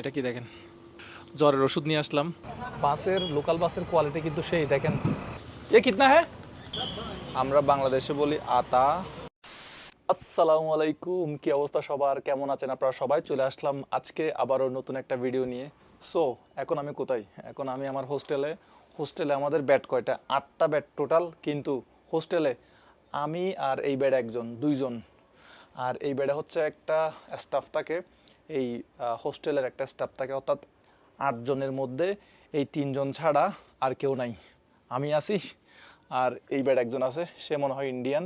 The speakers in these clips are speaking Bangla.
এটা কি দেখেন? জ্বরের ওষুধ নিয়ে আসলাম। বাসের লোকাল বাসের কোয়ালিটি কিন্তু সেই, দেখেন। এ কিতনা হ্যাঁ আমরা বাংলাদেশে বলি আতা। আসসালামু আলাইকুম, কি অবস্থা সবার? কেমন আছেন আপনারা সবাই? চলে আসলাম আজকে আবারও নতুন একটা ভিডিও নিয়ে। সো এখন আমি কোথায়? এখন আমি আমার হোস্টেলে হোস্টেলে আমাদের ব্যাট কয়টা? আটটা ব্যাট টোটাল কিন্তু হোস্টেলে আমি আর এই বেড একজন, দুইজন। আর এই বেডে হচ্ছে একটা স্টাফ থাকে। এই হোস্টেলের একটা স্টাফ থাকে, অর্থাৎ আটজনের মধ্যে এই তিনজন ছাড়া আর কেউ নাই। আমি আছি আর এই বেড একজন আছে, সে মনে হয় ইন্ডিয়ান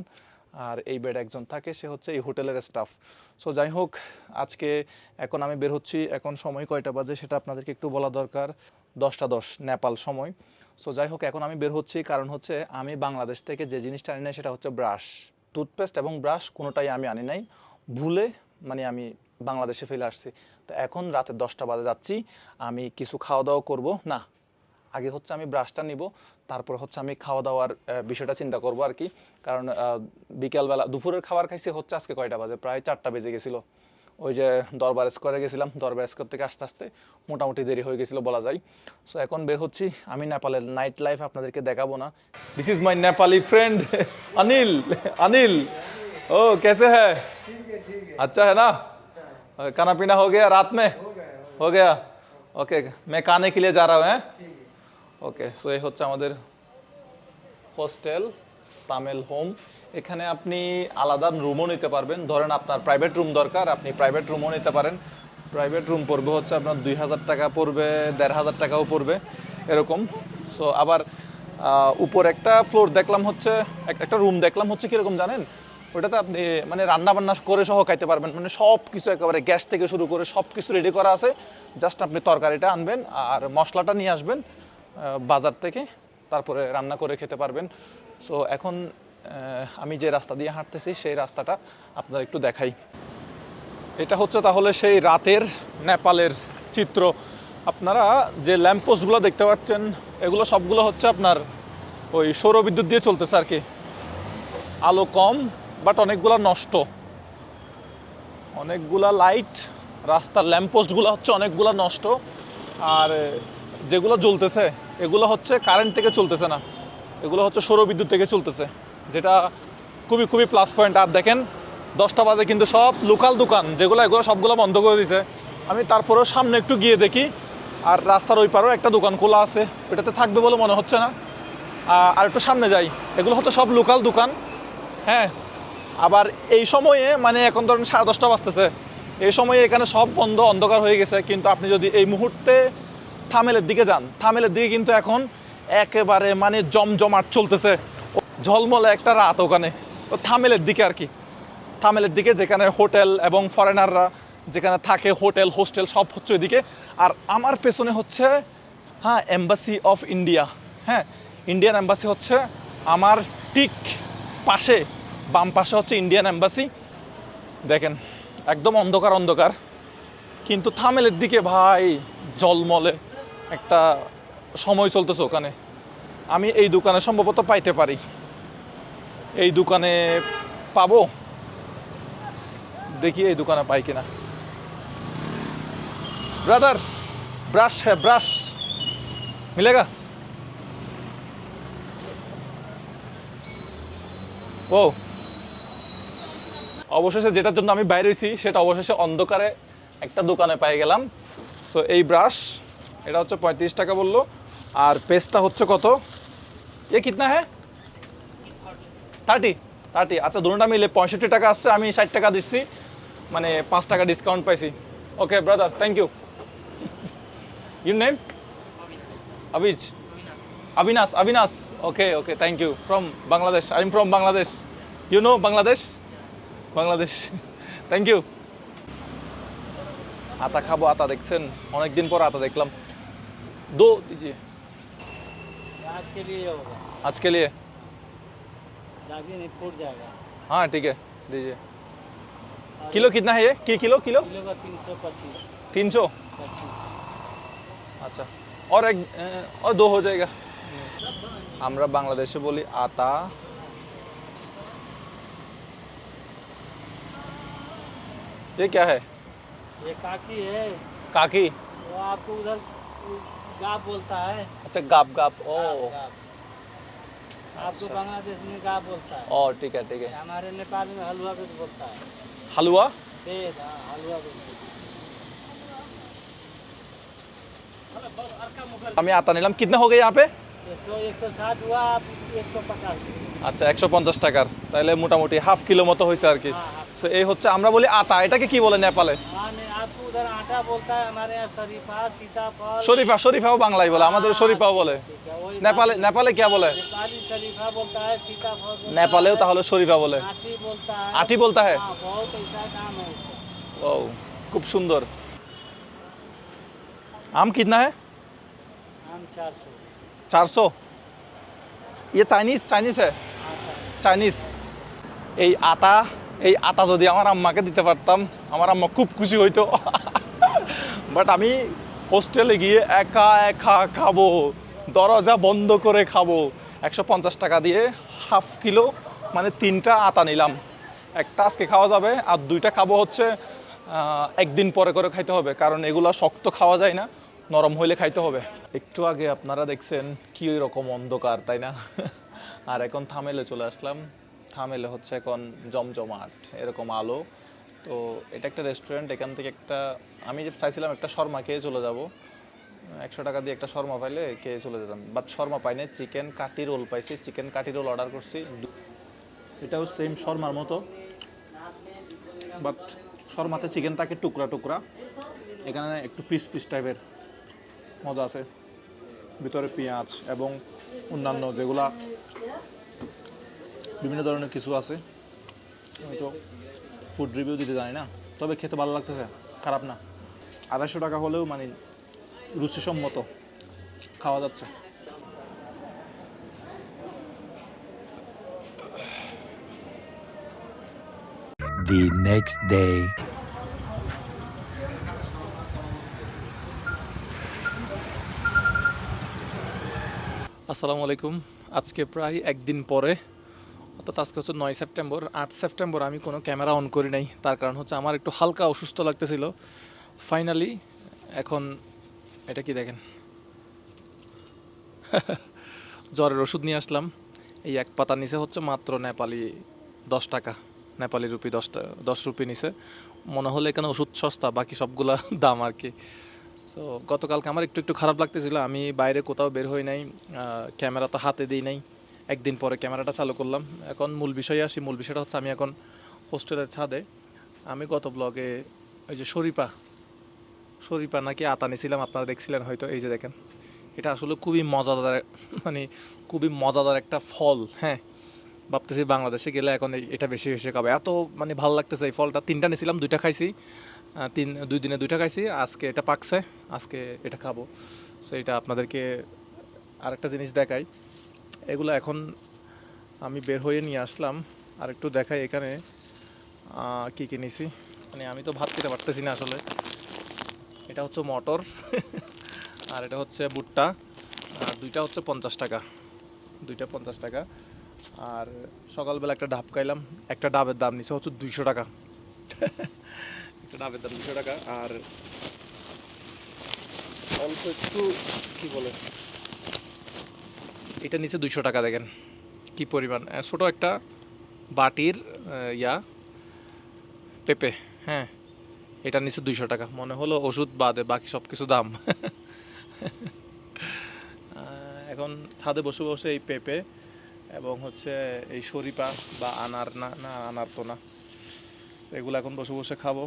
আর এই বেড একজন থাকে, সে হচ্ছে এই হোটেলের স্টাফ সো যাই হোক, আজকে এখন আমি বের হচ্ছি, এখন সময় কয়টা বাজে সেটা আপনাদেরকে একটু বলা দরকার। দশটা দশ, নেপাল সময়। সো যাই হোক, এখন আমি বের হচ্ছি, কারণ হচ্ছে আমি বাংলাদেশ থেকে যে জিনিসটা আনি নাই সেটা হচ্ছে ব্রাশ টুথপেস্ট এবং ব্রাশ কোনোটাই আমি আনি নাই। ভুলে মানে আমি বাংলাদেশে ফেলে আসছি। তো এখন রাতে দশটা বাজে যাচ্ছি, আমি কিছু খাওয়া দাওয়া করব। না, আগে হচ্ছে আমি ব্রাশটা নিব, তারপর হচ্ছে আমি খাওয়া দাওয়ার বিষয়টা চিন্তা করব আর কি। কারণ বিকেলবেলা দুপুরের খাবার খাইছি হচ্ছে আজকে কয়টা বাজে? প্রায় চারটা বেজে গেছিল। ওই যে দরবার স্কোয়ারে গেছিলাম, দরবার স্কোয়ার থেকে আস্তে আস্তে মোটামুটি দেরি হয়ে গেছিল বলা যায়। সো এখন বের হচ্ছি। আমি নেপালের নাইট লাইফ আপনাদেরকে দেখাবো না। This is my Nepali friend Anil Anil ओ कैसे है अच्छा है ना खाना पीना हो गया रात में हो गया ओके मैं खाने के लिए जा रहा हूँ हैं ওকে সো এই হচ্ছে আমাদের হোস্টেল তামিল হোম এখানে আপনি আলাদা রুমও নিতে পারবেন ধরেন আপনার প্রাইভেট রুম দরকার আপনি প্রাইভেট রুমও নিতে পারেন প্রাইভেট রুম পড়বে হচ্ছে আপনার দুই হাজার টাকা পড়বে দেড় হাজার টাকাও পড়বে এরকম সো আবার আহ, উপর একটা ফ্লোর দেখলাম হচ্ছে এক- একটা রুম দেখলাম হচ্ছে কীরকম জানেন ওটাতে আপনি মানে রান্না বান্না করে সহ খাইতে পারবেন। মানে সব কিছু একেবারে গ্যাস থেকে শুরু করে সব কিছু রেডি করা আছে। জাস্ট আপনি তরকারিটা আনবেন আর মশলাটা নিয়ে আসবেন বাজার থেকে, তারপরে রান্না করে খেতে পারবেন। সো এখন আমি যে রাস্তা দিয়ে হাঁটতেছি, সেই রাস্তাটা আপনার একটু দেখাই। এটা হচ্ছে তাহলে সেই রাতের নেপালের চিত্র। আপনারা যে ল্যাম্পপোস্টগুলো দেখতে পাচ্ছেন, এগুলো সবগুলো হচ্ছে আপনার ওই সৌরবিদ্যুৎ দিয়ে চলতেছে আর কি। আলো কম বাট অনেকগুলা নষ্ট। অনেকগুলা লাইট রাস্তার ল্যাম্পপোস্টগুলো হচ্ছে অনেকগুলা নষ্ট। আর যেগুলো জ্বলতেছে, এগুলো হচ্ছে কারেন্ট থেকে চলতেছে না। এগুলো হচ্ছে সৌরবিদ্যুৎ থেকে চলতেছে, যেটা খুবই খুবই প্লাস পয়েন্ট আর দেখেন, দশটা বাজে কিন্তু সব লোকাল দোকান, যেগুলো, এগুলো সবগুলো বন্ধ করে দিছে। আমি তারপরেও সামনে একটু গিয়ে দেখি। আর রাস্তার ওই পারেও একটা দোকান খোলা আছে ওইটাতে থাকবে বলে মনে হচ্ছে না। আর একটু সামনে যাই। এগুলো হচ্ছে সব লোকাল দোকান। হ্যাঁ আবার এই সময়ে মানে এখন ধরেন সাড়ে দশটা বাজতেছে, এই সময়ে এখানে সব বন্ধ, অন্ধকার হয়ে গেছে, কিন্তু আপনি যদি এই মুহূর্তে থামেলের দিকে যান, থামেলের দিকে কিন্তু এখন একেবারে মানে জমজমাট চলতেছে। ঝলমলে একটা রাত ওখানে। ও থামেলের দিকে আর কি। থামেলের দিকে যেখানে হোটেল এবং ফরেনাররা যেখানে থাকে, হোটেল, হোস্টেল, সব হচ্ছে ওইদিকে। আর আমার পেছনে হচ্ছে হ্যাঁ এম্বাসি অফ ইন্ডিয়া হ্যাঁ ইন্ডিয়ান এম্বাসি হচ্ছে আমার ঠিক পাশে বাম পাশে হচ্ছে ইন্ডিয়ান এম্বাসি দেখেন, একদম অন্ধকার অন্ধকার। কিন্তু থামেলের দিকে ভাই, জলমলে একটা সময় চলতেছে ওখানে। আমি এই দোকানে সম্ভবত পাইতে পারি। এই দোকানে পাবো? দেখি এই দোকানে পাই কিনা। ব্রাদার ব্রাশ হ্যাঁ ব্রাশ মিলেগা? ও অবশেষে যেটার জন্য আমি বাইরে হয়েছি সেটা অবশেষে অন্ধকারে একটা দোকানে পেয়ে গেলাম সো এই ব্রাশ এটা হচ্ছে পঁয়ত্রিশ টাকা বলল আর পেস্টটা হচ্ছে কত এ কিতনা হ্যাঁ থার্টি থার্টি আচ্ছা দুটোটা মিলে পঁয়ষট্টি টাকা আসছে আমি ষাট টাকা দিচ্ছি মানে পাঁচ টাকা ডিসকাউন্ট পাইছি okay brother thank you your name আবিজ Avinas, Avinas. Okay, okay, thank you. From Bangladesh. I'm from Bangladesh. You know Bangladesh? Bangladesh. thank you. আতা খাবো আতা দেখছেন অনেকদিন পর আতা দেখলাম দো দিজিয়ে आज के लिए होगा आज के लिए जाके नहीं फूट जाएगा हाँ ठीक है दीजिए किलो कितना है ये की किलो किलो किलो का तीन सौ पच्चीस तीन सौ पच्चीस আচ্ছা और एक अ, और दो हो जाएगा আমরা বাংলাদেশে বলি আতা ये क्या है? ये काकी है। काकी? वो आपको उधर गाप बोलता है। अच्छा गाप गाप। ओ। गाप, आपको अच्छा। बांग्लादेश में गाप बोलता है। ओ ठीक है ठीक है। हमारे नेपाल में हलवा कुछ बोलता है। हलवा? बेद हाँ, हलवा हमें आता नीलम कितना हो गया यहाँ पे? আচ্ছা একশো পঞ্চাশ টাকার। তাহলে মোটামুটি হাফ কিলো মতো হয়েছে আর কি। তো এই হচ্ছে আমরা বলি আটা এটাকে কি বলে নেপালে? শরীফা শরীফাও বাংলায় বলে আমাদের শরীফাও বলে। নেপালে নেপালে কে বলে? নেপালেও তাহলে শরীফা বলে। আটি বলতা হ্যাঁ। ও খুব সুন্দর। আম কিতনা হ্যাঁ चार सौ चार सौ ये चाइनीज चाइनीज है हाँ सर চাইনিজ এই আটা এই আটা যদি আমার আম্মাকে দিতে পারতাম আমার আম্মা খুব খুশি হইতো বাট আমি হোস্টেলে গিয়ে একা একা খাবো দরজা বন্ধ করে খাবো একশো পঞ্চাশ টাকা দিয়ে হাফ কিলো মানে তিনটা আটা নিলাম একটা আজকে খাওয়া যাবে আর দুইটা খাবো হচ্ছে আহ, একদিন পরে করে খাইতে হবে কারণ এগুলো শক্ত খাওয়া যায় না নরম হইলে খাইতে হবে। একটু আগে আপনারা দেখছেন কি ওই রকম অন্ধকার, তাই না? আর এখন থামেলে চলে আসলাম। থামেলে হচ্ছে এখন জমজমাট, এরকম আলো। তো এটা একটা রেস্টুরেন্ট এখান থেকে একটা, আমি যে চাইছিলাম একটা শর্মা খেয়ে চলে যাব। একশো টাকা দিয়ে একটা শর্মা পাইলে খেয়ে চলে যেতাম। বাট শর্মা পাই না চিকেন কাটি রোল পাইছি। চিকেন কাটি রোল অর্ডার করছি। এটাও সেম শর্মার মতো। বাট শর্মাতে চিকেন থাকে টুকরা টুকরা। এখানে একটু পিস পিস টাইপের মজা আছে। ভিতরে পেঁয়াজ এবং অন্যান্য যেগুলা বিভিন্ন ধরনের কিছু আছে। আমি তো ফুড রিভিউ দিতে জানি না, তবে খেতে ভালো লাগতেছে, খারাপ না। আড়াইশো টাকা হলেও মানে রুচিসম্মত খাওয়া যাচ্ছে। The next day. আসসালামু আলাইকুম। আজকে প্রায় একদিন পরে, অর্থাৎ আজকে হচ্ছে নয় সেপ্টেম্বর, আট সেপ্টেম্বর আমি কোনো ক্যামেরা অন করি নাই। তার কারণ হচ্ছে আমার একটু হালকা অসুস্থ লাগতেছিল। ফাইনালি এখন এটা কি দেখেন? জ্বরের ওষুধ নিয়ে আসলাম। এই এক পাতা নিচে হচ্ছে মাত্র নেপালি দশ টাকা। নেপালি রুপি দশটা দশ রুপি নিচে। মনে হলে এখানে ওষুধ সস্তা, বাকি সবগুলা দাম আর কি। সো গতকালকে আমার একটু একটু খারাপ লাগতেছিল। আমি বাইরে কোথাও বের হই নাই ক্যামেরা তো হাতে দিই নাই। একদিন পরে ক্যামেরাটা চালু করলাম। এখন মূল বিষয়ে আসি। মূল বিষয়টা হচ্ছে আমি এখন হোস্টেলের ছাদে। আমি গত ব্লগে ওই যে শরীপা শরীপা নাকি আতা নিয়েছিলাম আপনারা দেখছিলেন হয়তো, এই যে দেখেন। এটা আসলে খুবই মজাদার মানে খুবই মজাদার একটা ফল হ্যাঁ। ভাবতেছি বাংলাদেশে গেলে এখন এটা বেশি বেশি খাবে। এত মানে ভালো লাগতেছে এই ফলটা। তিনটা নিয়েছিলাম দুইটা খাইছি। তিন, দুই দিনে দুইটা খাইছি, আজকে এটা পাকছে, আজকে এটা খাব। সো এটা আপনাদেরকে আরেকটা জিনিস দেখাই। এগুলো এখন আমি বের হয়ে নিয়ে আসলাম, আর একটু দেখাই এখানে কী কি নিছি। মানে আমি তো ভাত খেতে পারতেছি না আসলে। এটা হচ্ছে মটর, আর এটা হচ্ছে ভুট্টা, আর দুইটা হচ্ছে পঞ্চাশ টাকা। দুইটা পঞ্চাশ টাকা। আর সকালবেলা একটা ডাব খাইলাম, একটা ডাবের দাম নিছে হচ্ছে দুইশো টাকা। ডাবের দাম, দুশো টাকা। আর অল্প একটু, কি বলে? এটা নিচে দুইশো টাকা, দেখেন। কি পরিমাণ? ছোট একটা বাটির ইয়া, পেঁপে হ্যাঁ। এটা নিচে দুইশো টাকা। মনে হলো ওষুধ বাদে বাকি সব কিছু দাম এখন ছাদে বসে বসে এই পেঁপে এবং হচ্ছে এই শরীপা বা আনার, না না, আনার তো না। এগুলো এখন বসে বসে খাব।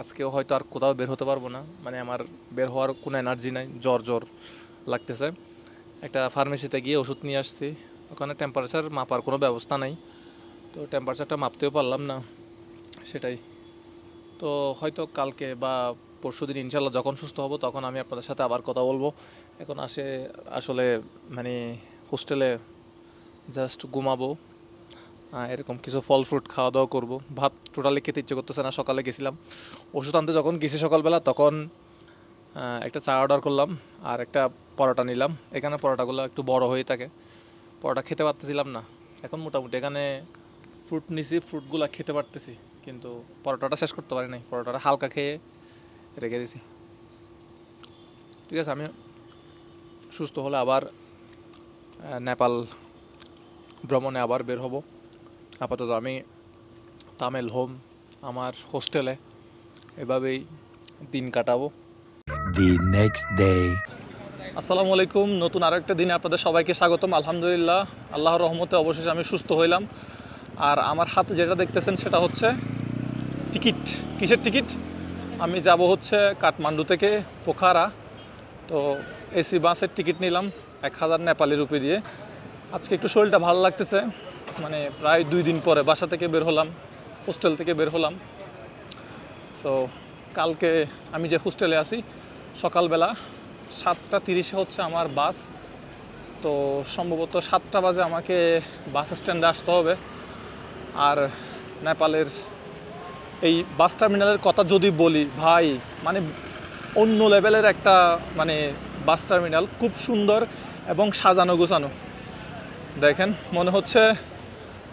আজকেও হয়তো আর কোথাও বের হতে পারব না। মানে আমার বের হওয়ার কোনো এনার্জি নাই, জ্বর জ্বর লাগতেছে। একটা ফার্মেসিতে গিয়ে ওষুধ নিয়ে আসছি। ওখানে টেম্পারেচার মাপার কোনো ব্যবস্থা নাই। তো টেম্পারেচারটা মাপতেও পারলাম না, সেটাই। তো হয়তো কালকে বা পরশু দিন ইনশাল্লাহ যখন সুস্থ হব তখন আমি আপনাদের সাথে আবার কথা বলব। এখন আসে আসলে মানে হোস্টেলে জাস্ট ঘুমাবো। এরকম কিছু ফল ফ্রুট খাওয়া দাওয়া করব। ভাত টোটালি খেতে ইচ্ছে করতেছে না, সকালে গেছিলাম। ওষুধ আনতে যখন গেছি সকালবেলা, তখন একটা চা অর্ডার করলাম আর একটা পরোটা নিলাম। এখানে পরোটাগুলো একটু বড় হয়ে থাকে। পরোটা খেতে পারতেছিলাম না। এখন মোটামুটি এখানে ফ্রুট নিছি ফ্রুটগুলো খেতে পারতেছি, কিন্তু পরোটাটা শেষ করতে পারি নাই। পরোটাটা হালকা খেয়ে রেখে দিছি। ঠিক আছে, আমি সুস্থ হলে আবার নেপাল ভ্রমণে আবার বের হব। আপাতত আমি তামিল হোম আমার হোস্টেলে এভাবেই দিন কাটাবো। The next day. আসসালামু আলাইকুম নতুন আরও একটা দিনে আপনাদের সবাইকে স্বাগতম আলহামদুলিল্লাহ। আল্লাহর রহমতে অবশেষে আমি সুস্থ হইলাম। আর আমার হাতে যেটা দেখতেছেন সেটা হচ্ছে টিকিট কিসের টিকিট? আমি যাব হচ্ছে কাঠমান্ডু থেকে পোখারা। তো এসি বাসের টিকিট নিলাম এক হাজার নেপালি রুপি দিয়ে। আজকে একটু শরীরটা ভালো লাগতেছে। মানে প্রায় দুই দিন পরে বাসা থেকে বের হলাম হোস্টেল থেকে বের হলাম। সো কালকে আমি যে হোস্টেলে আছি, সকালবেলা সাতটা তিরিশে হচ্ছে আমার বাস। তো সম্ভবত সাতটা বাজে আমাকে বাস স্ট্যান্ডে আসতে হবে। আর নেপালের এই বাস টার্মিনালের কথা যদি বলি, ভাই মানে অন্য লেভেলের একটা মানে বাস টার্মিনাল খুব সুন্দর এবং সাজানো গোছানো দেখেন, মনে হচ্ছে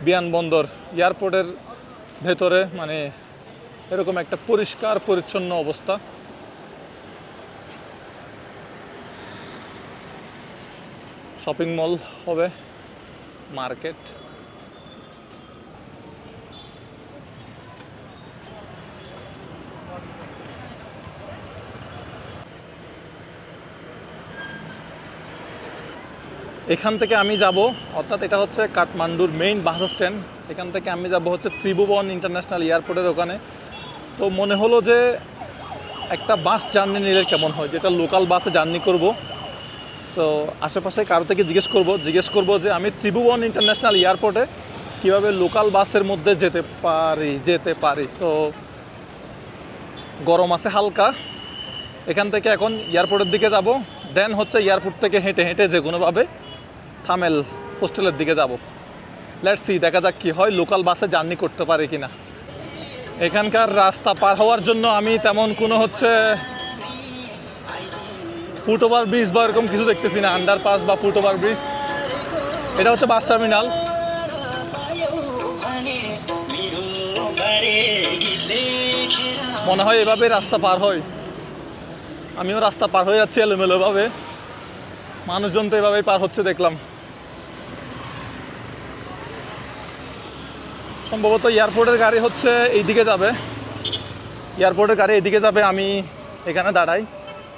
বিমানবন্দর এয়ারপোর্টের ভেতরে মানে এরকম একটা পরিষ্কার পরিচ্ছন্ন অবস্থা। শপিং মল হবে মার্কেট। এখান থেকে আমি যাব, অর্থাৎ এটা হচ্ছে কাঠমান্ডুর মেইন বাস স্ট্যান্ড এখান থেকে আমি যাব হচ্ছে ত্রিভুবন ইন্টারন্যাশনাল এয়ারপোর্টের ওখানে। তো মনে হলো যে একটা বাস জার্নি নিলে কেমন হয়, যেটা লোকাল বাসে জার্নি করব। সো আশেপাশে কারও থেকে জিজ্ঞেস করব জিজ্ঞেস করব যে আমি ত্রিভুবন ইন্টারন্যাশনাল এয়ারপোর্টে কীভাবে লোকাল বাসের মধ্যে যেতে পারি যেতে পারি? তো গরম আছে হালকা। এখান থেকে এখন এয়ারপোর্টের দিকে যাব দেন হচ্ছে এয়ারপোর্ট থেকে হেঁটে হেঁটে যে কোনোভাবে থামেল, হোস্টেলের দিকে যাব। লেটস সি দেখা যাক কী হয় লোকাল বাসে জার্নি করতে পারে কি না এখানকার রাস্তা পার হওয়ার জন্য আমি তেমন কোনো হচ্ছে ফুট ওভার ব্রিজ বা এরকম কিছু দেখতেছি না। আন্ডারপাস বা ফুট ওভার ব্রিজ এটা হচ্ছে বাস টার্মিনাল মনে হয় এভাবে রাস্তা পার হয়। আমিও রাস্তা পার হয়ে যাচ্ছি এলোমেলোভাবে। মানুষজন তো এভাবেই পার হচ্ছে, দেখলাম। সম্ভবত এয়ারপোর্টের গাড়ি হচ্ছে এইদিকে যাবে। এয়ারপোর্টের গাড়ি এদিকে যাবে আমি এখানে দাঁড়াই।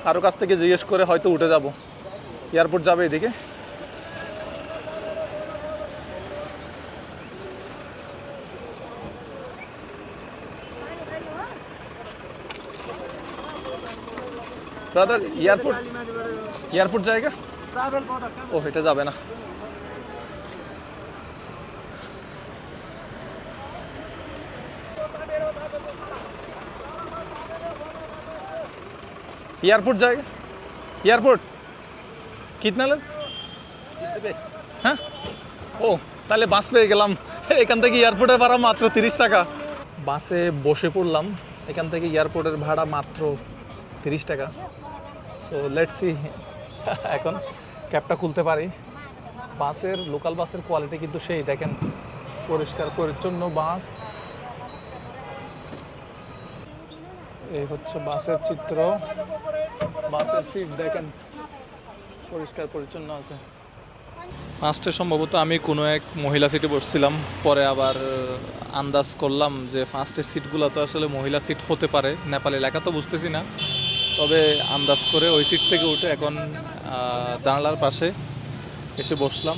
কারও কাছ থেকে জিজ্ঞেস করে হয়তো উঠে যাব। এয়ারপোর্ট যাবে এদিকে ব্রাদার এয়ারপোর্ট এয়ারপোর্ট জায়গা? ও এটা যাবে না। एयरपोर्ट जाएगा एयरपोर्ट कितना लग হ্যাঁ ও তাহলে বাস পেয়ে গেলাম এখান থেকে এয়ারপোর্টের ভাড়া মাত্র তিরিশ টাকা বাসে বসে পড়লাম এখান থেকে এয়ারপোর্টের ভাড়া মাত্র তিরিশ টাকা সো লেটস সি এখন ক্যাবটা খুলতে পারি বাসের লোকাল বাসের কোয়ালিটি কিন্তু সেই দেখেন পরিষ্কার পরিচ্ছন্ন বাস এই হচ্ছে বাসের চিত্র বাসের সিট দেখেন। পরিষ্কার, পরিচ্ছন্ন আছে। ফার্স্টে সম্ভবত আমি কোনো এক মহিলা সিটে বসছিলাম, পরে আবার আন্দাজ করলাম যে ফার্স্টের সিটগুলো তো আসলে মহিলা সিট হতে পারে, নেপালি লেখা তো বুঝতেছি না। তবে আন্দাজ করে ওই সিট থেকে উঠে এখন জানালার পাশে এসে বসলাম।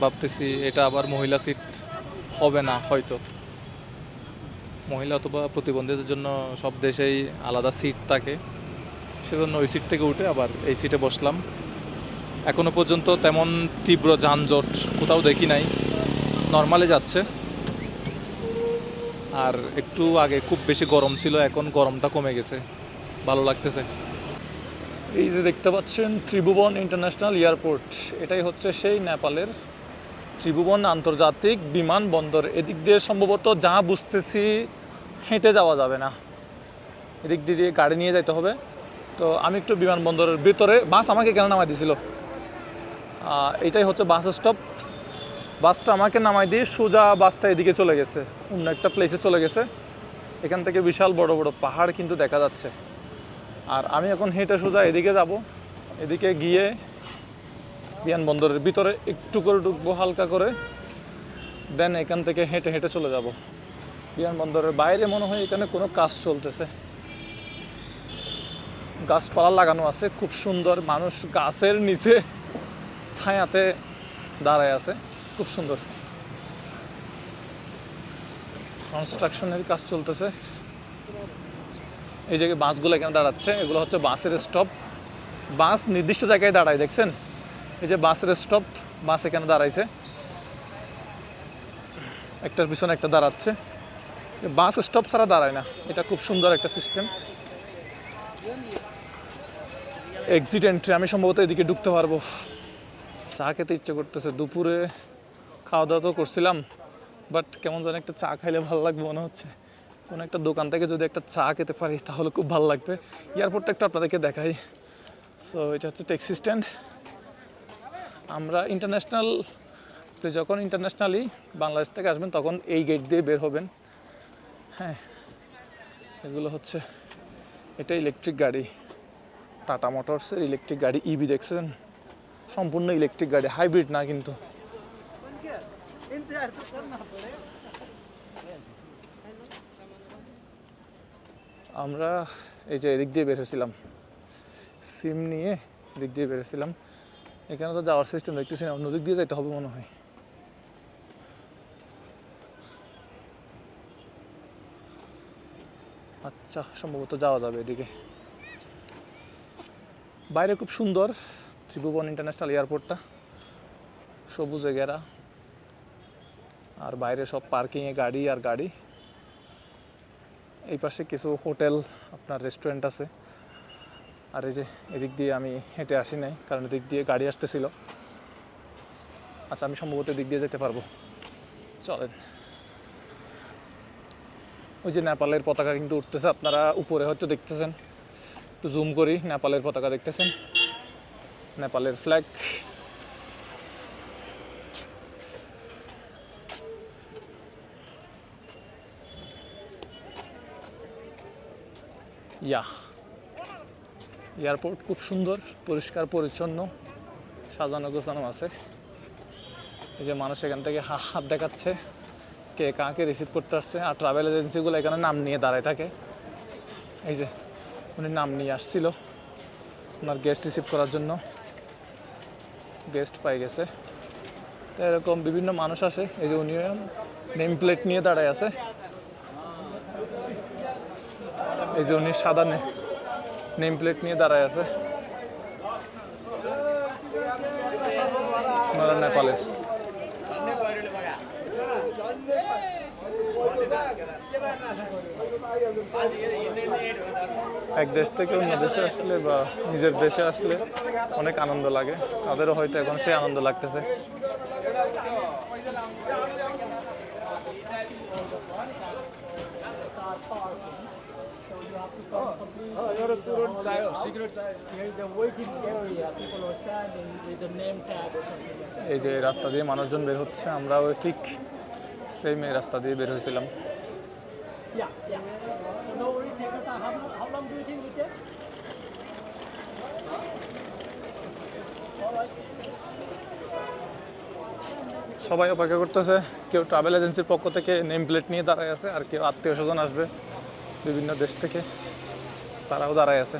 ভাবতেছি এটা আবার মহিলা সিট হবে না, হয়তো। মহিলা অথবা প্রতিবন্ধীদের জন্য সব দেশেই আলাদা সিট থাকে। সেজন্য ওই সিট থেকে উঠে আবার এই সিটে বসলাম। এখনও পর্যন্ত তেমন তীব্র যানজট কোথাও দেখি নাই। নর্মালে যাচ্ছে। আর একটু আগে খুব বেশি গরম ছিল, এখন গরমটা কমে গেছে। ভালো লাগতেছে। এই যে দেখতে পাচ্ছেন ত্রিভুবন ইন্টারন্যাশনাল এয়ারপোর্ট, এটাই হচ্ছে সেই নেপালের ত্রিভুবন আন্তর্জাতিক বিমানবন্দর এদিক দিয়ে সম্ভবত যা বুঝতেছি, হেঁটে যাওয়া যাবে না। এদিক দিয়ে গাড়ি নিয়ে যেতে হবে। তো আমি একটু বিমানবন্দরের ভিতরে, বাস আমাকে কেন নামাই দিয়েছিল এটাই হচ্ছে বাস স্টপ। বাসটা আমাকে নামাই দিয়ে সোজা বাসটা এদিকে চলে গেছে, অন্য একটা প্লেসে চলে গেছে। এখান থেকে বিশাল বড় বড় পাহাড় কিন্তু দেখা যাচ্ছে। আর আমি এখন হেঁটে সোজা এদিকে যাব। এদিকে গিয়ে বিমানবন্দরের ভিতরে একটু করে ঢুকবো হালকা করে। দেন এখান থেকে হেঁটে হেঁটে চলে যাব। বিমানবন্দরের বাইরে মনে হয় এখানে কোনো কাজ চলতেছে। গাছপালা লাগানো আছে, খুব সুন্দর। মানুষ গাছের নিচে ছায়াতে দাঁড়ায় আছে, খুব সুন্দর। কনস্ট্রাকশনের কাজ চলতেছে। এই জায়গায় বাসগুলো এখানে দাঁড়াচ্ছে, এগুলো হচ্ছে বাসের স্টপ বাস নির্দিষ্ট জায়গায় দাঁড়ায়, দেখছেন? এই যে বাসের স্টপ বাস এখানে দাঁড়াইছে। একটার পিছনে একটা দাঁড়াচ্ছে। বাস স্টপ ছাড়া দাঁড়ায় না, এটা খুব সুন্দর একটা সিস্টেম এক্সিট এন্ট্রি আমি সম্ভবত এদিকে ঢুকতে পারব। চা খেতে ইচ্ছে করতেছে। দুপুরে খাওয়া দাওয়া তো করছিলাম বাট কেমন যেন একটা চা খাইলে ভালো লাগবে মনে হচ্ছে। কোনো একটা দোকান থেকে যদি একটা চা খেতে পারি, তাহলে খুব ভালো লাগবে। এয়ারপোর্টটা একটু আপনাদেরকে দেখাই। সো এটা হচ্ছে ট্যাক্সি স্ট্যান্ড আমরা ইন্টারন্যাশনাল যখন ইন্টারন্যাশনালি বাংলাদেশ থেকে আসবেন, তখন এই গেট দিয়ে বের হবেন। হ্যাঁ এগুলো হচ্ছে, এটা ইলেকট্রিক গাড়ি। টাটা মোটরসের ইলেকট্রিক গাড়ি ইবি দেখছেন? সম্পূর্ণ ইলেকট্রিক গাড়ি হাইব্রিড না কিন্তু। আমরা এই যে এদিক দিয়ে বের হয়েছিলাম। সিম নিয়ে এদিক দিয়ে বের হয়েছিলাম। এখানে তো যাওয়ার সিস্টেম দেখতেছি না অন্য দিক দিয়ে যাইতে হবে মনে হয়। আচ্ছা সম্ভবত যাওয়া যাবে এদিকে। বাইরে খুব সুন্দর ত্রিভুবন ইন্টারন্যাশনাল এয়ারপোর্টটা। সবুজে ঘেরা। আর বাইরে সব পার্কিংয়ে গাড়ি আর গাড়ি। এই পাশে কিছু হোটেল আপনার রেস্টুরেন্ট আছে। আর এই যে এদিক দিয়ে আমি হেঁটে আসি নাই, কারণ এদিক দিয়ে গাড়ি আসতেছিল। আচ্ছা আমি সম্ভবত এদিক দিয়ে যেতে পারব। চলেন। ওই যে নেপালের পতাকা কিন্তু উঠতেছে, আপনারা উপরে হয়তো দেখতেছেন। একটু জুম করি, নেপালের পতাকা দেখতেছেন? নেপালের ফ্ল্যাগ ইয়া এয়ারপোর্ট খুব সুন্দর, পরিষ্কার, পরিচ্ছন্ন, সাজানো গোছানো আছে। এই যে মানুষ এখান থেকে হাত দেখাচ্ছে, কে কাকে রিসিভ করতে আসছে, আর ট্রাভেল এজেন্সিগুলো এখানে নাম নিয়ে দাঁড়ায় থাকে। এই যে উনি নাম নিয়ে আসছিল ওনার গেস্ট রিসিভ করার জন্য। গেস্ট পাই গেছে। তো এরকম বিভিন্ন মানুষ আসে, এই যে উনি নেম প্লেট নিয়ে দাঁড়ায় আছে। এই যে উনি সাদা নেম প্লেট নিয়ে দাঁড়ায় আছে। ওনারা নেপালের। এক দেশ থেকে অন্য দেশে আসলে বা নিজের দেশে আসলে অনেক আনন্দ লাগে তাদেরও হয়তো এখন সেই আনন্দ লাগতেছে. এই যে রাস্তা দিয়ে মানুষজন বের হচ্ছে, আমরাও ঠিক সেম এই রাস্তা দিয়ে বের হয়েছিলাম. সবাই অপেক্ষা করতেছে। কেউ ট্রাভেল এজেন্সির পক্ষ থেকে নেম প্লেট নিয়ে দাঁড়ায় আছে, আর কেউ আত্মীয় স্বজন আসবে বিভিন্ন দেশ থেকে। তারাও দাঁড়ায় আছে।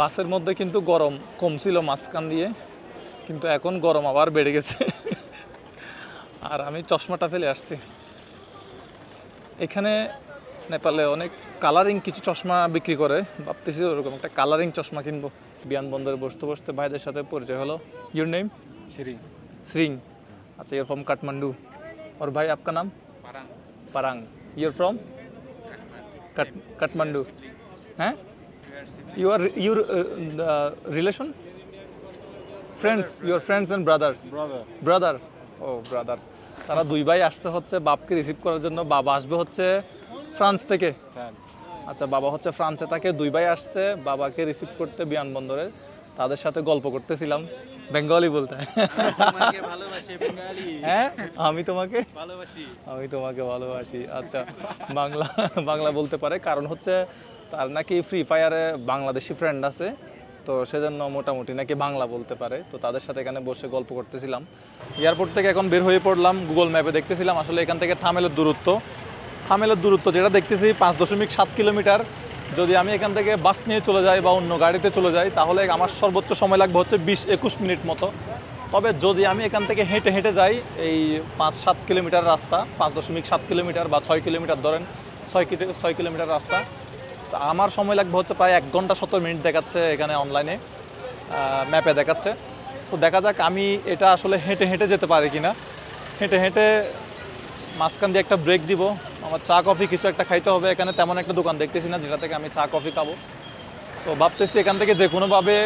বাসের মধ্যে কিন্তু গরম কমছিল মাঝখান দিয়ে, কিন্তু এখন গরম আবার বেড়ে গেছে। আর আমি চশমাটা ফেলে আসছি। এখানে নেপালে অনেক কালারিং কিছু চশমা বিক্রি করে। ভাবতেছি ওরকম একটা কালারিং চশমা কিনবো। বিমানবন্দরে বসতে বসতে ভাইদের সাথে পরিচয় হলো। ইউর নেম শ্রী শ্রিং আচ্ছা ইউর ফ্রম কাঠমান্ডু ওর ভাই আপনার নাম? পারাং। পারাং। ইউর ফ্রম কাঠমান্ডু হ্যাঁ? You are your relation friends your friends and brothers brother O brother তারা দুই ভাই আসছে হচ্ছে বাপকে রিসিভ করার জন্য। বাবা আসবে হচ্ছে ফ্রান্স থেকে। আচ্ছা বাবা হচ্ছে ফ্রান্সে তাকে দুই ভাই আসছে বাবাকে রিসিভ করতে বিমানবন্দরে। তাদের সাথে গল্প করতেছিলাম বেঙ্গলি বলতে। হ্যাঁ? আমি তোমাকে? আমি তোমাকে ভালোবাসি আচ্ছা। বাংলা বাংলা বলতে পারে কারণ হচ্ছে তার নাকি ফ্রি ফায়ারে বাংলাদেশি ফ্রেন্ড আছে তো সেজন্য মোটামুটি নাকি বাংলা বলতে পারে তো তাদের সাথে এখানে বসে গল্প করতেছিলাম। এয়ারপোর্ট থেকে এখন বের হয়ে পড়লাম গুগল ম্যাপে দেখতেছিলাম আসলে এখান থেকে থামেলের দূরত্ব। থামেলের দূরত্ব, যেটা দেখতেছি পাঁচ দশমিক সাত কিলোমিটার। যদি আমি এখান থেকে বাস নিয়ে চলে যাই বা অন্য গাড়িতে চলে যাই, তাহলে আমার সর্বোচ্চ সময় লাগবে হচ্ছে বিশ একুশ মিনিট মতো। তবে যদি আমি এখান থেকে হেঁটে হেঁটে যাই, এই পাঁচ সাত কিলোমিটার রাস্তা, পাঁচ দশমিক সাত কিলোমিটার বা ছয় কিলোমিটার ধরেন, ছয় ছয় কিলোমিটার রাস্তা, তো আমার সময় লাগবে হচ্ছে প্রায় এক ঘণ্টা সত্তর মিনিট দেখাচ্ছে এখানে অনলাইনে ম্যাপে দেখাচ্ছে। সো দেখা যাক আমি এটা আসলে হেঁটে হেঁটে যেতে পারি কি না হেঁটে হেঁটে মাঝখান দিয়ে একটা ব্রেক দিব। আমার চা কফি কিছু একটা খাইতে হবে, এখানে তেমন একটা দোকান দেখতেছি না, যেটা থেকে আমি চা কফি খাব। সো ভাবতেছি এখান থেকে যে কোনোভাবে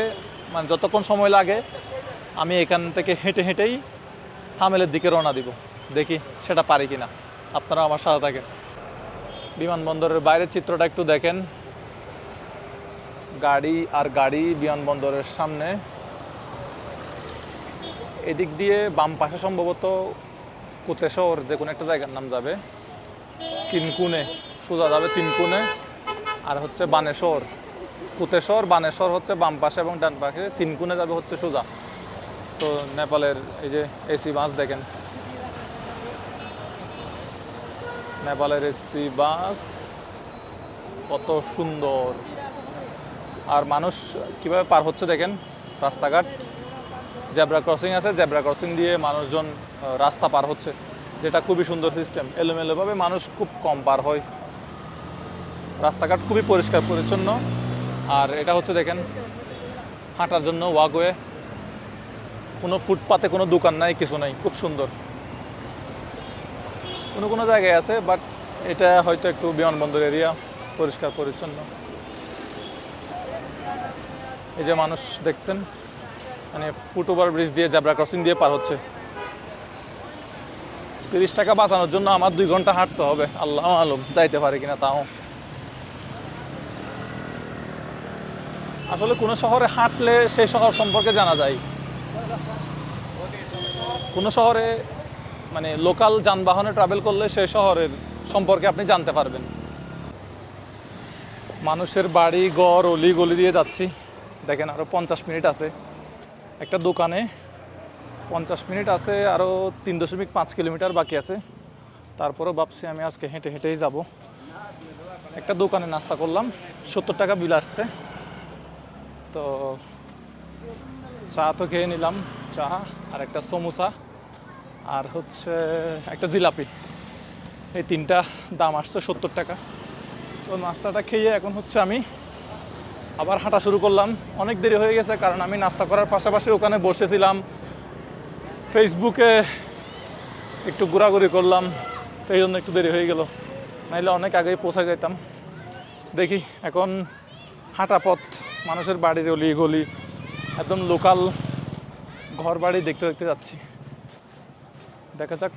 মানে যতক্ষণ সময় লাগে, আমি এখান থেকে হেঁটে হেঁটেই থামেলের দিকে রওনা দিব। দেখি সেটা পারি কিনা। আপনারা আমার সাথে থাকেন। বিমানবন্দরের বাইরের চিত্রটা একটু দেখেন। গাড়ি আর গাড়ি বিমানবন্দরের সামনে। এদিক দিয়ে বাম পাশে সম্ভবত কুতেশর যে কোনো একটা জায়গার নাম যাবে। তিনকুনে সোজা যাবে তিনকুনে আর হচ্ছে বানেশ্বর কুতেশ্বর বানেশ্বর হচ্ছে বাম পাশে এবং ডান পাশে। তিনকুনে যাবে হচ্ছে সোজা। তো নেপালের এই যে এসি বাস দেখেন। নেপালের এসি বাস কত সুন্দর। আর মানুষ কীভাবে পার হচ্ছে দেখেন? রাস্তাঘাট। জেব্রা ক্রসিং আছে, জেব্রা ক্রসিং দিয়ে মানুষজন রাস্তা পার হচ্ছে, যেটা খুবই সুন্দর সিস্টেম। এলোমেলোভাবে মানুষ খুব কম পার হয়। রাস্তাঘাট খুবই পরিষ্কার, পরিচ্ছন্ন। আর এটা হচ্ছে দেখেন, হাঁটার জন্য ওয়াকওয়ে কোনো ফুটপাতে কোনো দোকান নাই, কিছু নাই, খুব সুন্দর। কোনো কোনো জায়গায় আছে বাট এটা হয়তো একটু বিমানবন্দর এরিয়া পরিষ্কার, পরিচ্ছন্ন। এই যে মানুষ দেখছেন মানে ফুট ওভার ব্রিজ দিয়ে জাবরা ক্রসিং দিয়ে পার হচ্ছে। তিরিশ টাকা বাঁচানোর জন্য আমার দুই ঘণ্টা হাঁটতে হবে। আল্লাহ আলম, যাইতে পারে কিনা তাও। আসলে কোনো শহরে হাঁটলে সেই শহর সম্পর্কে জানা যায়। কোনো শহরে মানে লোকাল যানবাহনে ট্রাভেল করলে সেই শহরের সম্পর্কে আপনি জানতে পারবেন। মানুষের বাড়ি গড় অলি গলি দিয়ে যাচ্ছি। দেখেন আরও পঞ্চাশ মিনিট আছে। একটা দোকানে পঞ্চাশ মিনিট আছে আরও তিন দশমিক পাঁচ কিলোমিটার বাকি আছে। তারপরেও ভাবছি আমি আজকে হেঁটে হেঁটেই যাব। একটা দোকানে নাস্তা করলাম, সত্তর টাকা বিল আসছে। তো চা তো খেয়ে নিলাম, চা আর একটা সমোসা আর হচ্ছে একটা জিলাপি। এই তিনটা দাম আসছে সত্তর টাকা। তো নাস্তাটা খেয়ে এখন হচ্ছে আমি আবার হাঁটা শুরু করলাম। অনেক দেরি হয়ে গেছে, কারণ আমি নাস্তা করার পাশাপাশি ওখানে বসেছিলাম। ফেসবুকে একটু ঘোরাঘুরি করলাম, তো এই জন্য একটু দেরি হয়ে গেল। নাইলে অনেক আগেই পৌঁছায় যেতাম দেখি, এখন হাঁটা পথ, মানুষের বাড়ির অলি গলি, একদম লোকাল ঘর বাড়ি দেখতে দেখতে যাচ্ছি। দেখা যাক,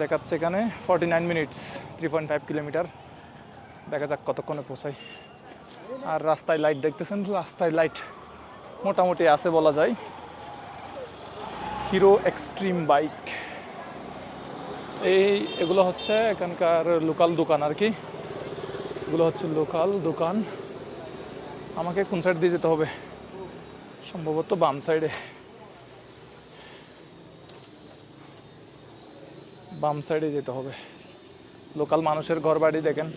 দেখাচ্ছে এখানে forty nine minutes three point five kilometre দেখা যাক কতক্ষণে পৌঁছাই। আর রাস্তায় লাইট দেখতেছেন, রাস্তায় লাইট মোটামুটি আছে বলা যায়। হিরো এক্সট্রিম বাইক এই, এগুলো হচ্ছে এখানকার লোকাল দোকান আর কি। এগুলো হচ্ছে লোকাল দোকান। আমাকে কোন সাইড দিয়ে যেতে হবে? সম্ভবত বাম সাইডে বাম সাইডে যেতে হবে। লোকাল মানুষের ঘর বাড়ি দেখেন।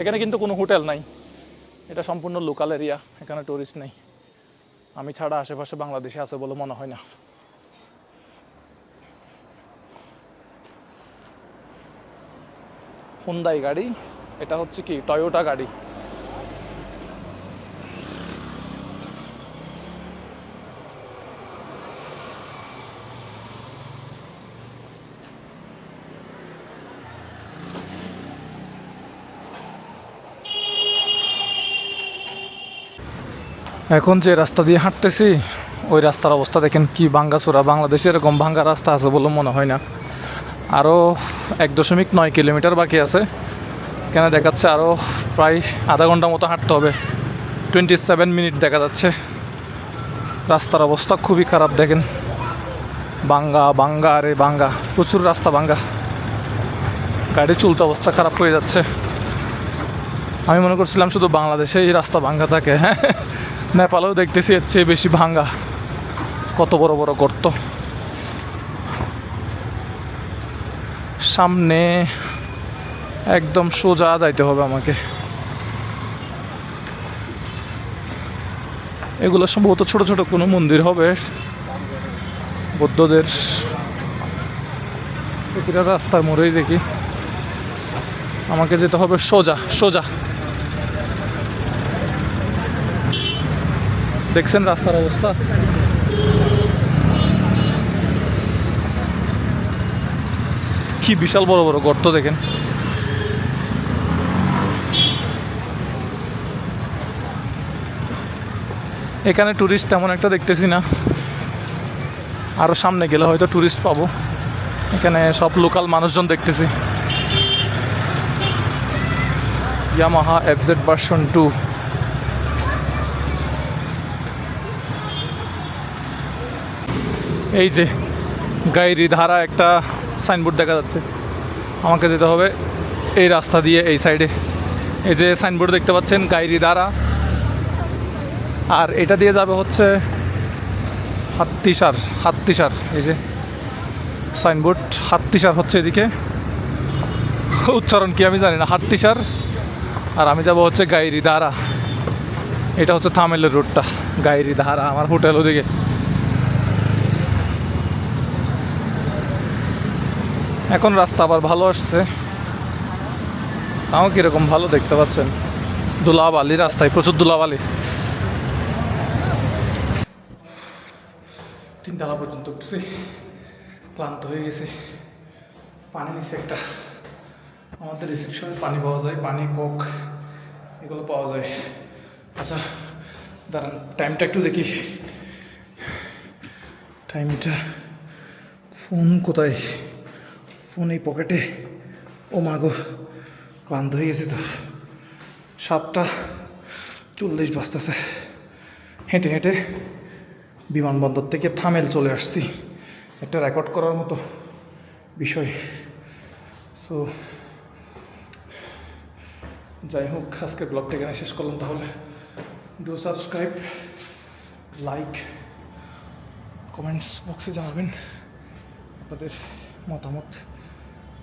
এখানে কিন্তু কোনো হোটেল নাই। এটা সম্পূর্ণ লোকাল এরিয়া এখানে টুরিস্ট নেই। আমি ছাড়া আশেপাশে বাংলাদেশে আছে বলে মনে হয় না। হুন্দাই গাড়ি, এটা হচ্ছে কি? টয়োটা গাড়ি। এখন যে রাস্তা দিয়ে হাঁটতেছি, ওই রাস্তার অবস্থা দেখেন কি ভাঙ্গাচোরা। বাংলাদেশে এরকম ভাঙ্গা রাস্তা আছে বলে মনে হয় না। আরও এক দশমিক নয় কিলোমিটার বাকি আছে। কেন দেখাচ্ছে আরও প্রায় আধা ঘণ্টা মতো হাঁটতে হবে। টোয়েন্টি সেভেন মিনিট দেখা যাচ্ছে। রাস্তার অবস্থা খুবই খারাপ দেখেন। বাঙ্গা বাঙ্গা আরে বাঙ্গা প্রচুর রাস্তা বাঙ্গা গাড়ি চলতে অবস্থা খারাপ হয়ে যাচ্ছে। আমি মনে করছিলাম শুধু বাংলাদেশে এই রাস্তা ভাঙ্গা থাকে। হ্যাঁ নেপালেও দেখতেছি এর চেয়ে বেশি ভাঙ্গা। কত বড় বড় গর্ত। সামনে একদম সোজা যাইতে হবে আমাকে। এগুলো সম্ভবত ছোট ছোট কোনো মন্দির হবে। বৌদ্ধদের প্রতিটা রাস্তার মোড়েই দেখি। আমাকে যেতে হবে সোজা সোজা। দেখছেন রাস্তার অবস্থা? কি বিশাল বড় বড় গর্ত দেখেন। এখানে ট্যুরিস্ট তেমন একটা দেখতেছি না। আরও সামনে গেলে হয়তো ট্যুরিস্ট পাবো। এখানে সব লোকাল মানুষজন দেখতেছি। ইয়ামাহা এফজেড ভার্সন টু এই যে গাইরি ধারা একটা সাইনবোর্ড দেখা যাচ্ছে। আমাকে যেতে হবে এই রাস্তা দিয়ে এই সাইডে এই যে সাইনবোর্ড দেখতে পাচ্ছেন গাইরি ধারা। আর এটা দিয়ে যাবে হচ্ছে হাত্তিসার হাত্তিসার এই যে সাইনবোর্ড হাত্তিসার হচ্ছে এদিকে। উচ্চারণ কি আমি জানি না হাত্তিসার আর আমি যাব হচ্ছে গাইরি ধারা। এটা হচ্ছে থামেলের রোডটা গাইরি ধারা, আমার হোটেল ওদিকে। এখন রাস্তা আবার ভালো আসছে। তাও কীরকম ভালো দেখতে পাচ্ছেন? ধুলাবালি রাস্তায় প্রচুর ধুলাবালি তিনতলা পর্যন্ত উঠছি। ক্লান্ত হয়ে গেছে। পানি নিচ্ছে একটা। আমাদের রিসেপশনে পানি পাওয়া যায়, পানি কোক এগুলো পাওয়া যায়। আচ্ছা দাঁড়ান টাইমটা একটু দেখি। টাইমটা ফোন কোথায়? ফোন এই পকেটে। ও মাগো ক্লান্ত হয়ে গেছে তো। সাতটা চল্লিশ বাজতেছে। হেঁটে হেঁটে বিমানবন্দর থেকে থামেল চলে আসছি। একটা রেকর্ড করার মতো বিষয়। সো যাই হোক, আজকের ব্লগটা এখানে শেষ করলাম তাহলে। ডু সাবস্ক্রাইব লাইক কমেন্টস বক্সে জানাবেন। আপনাদের মতামত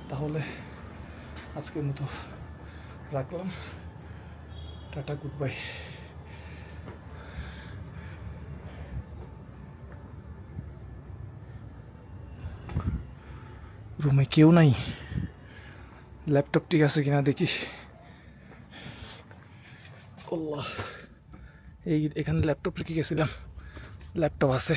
তাহলে আজকের মতো রাখলাম। টাটা গুড বাই রুমে কেউ নাই। ল্যাপটপ ঠিক আছে কিনা দেখি। এই এখানে ল্যাপটপ রেখে গেছিলাম। ল্যাপটপ আছে।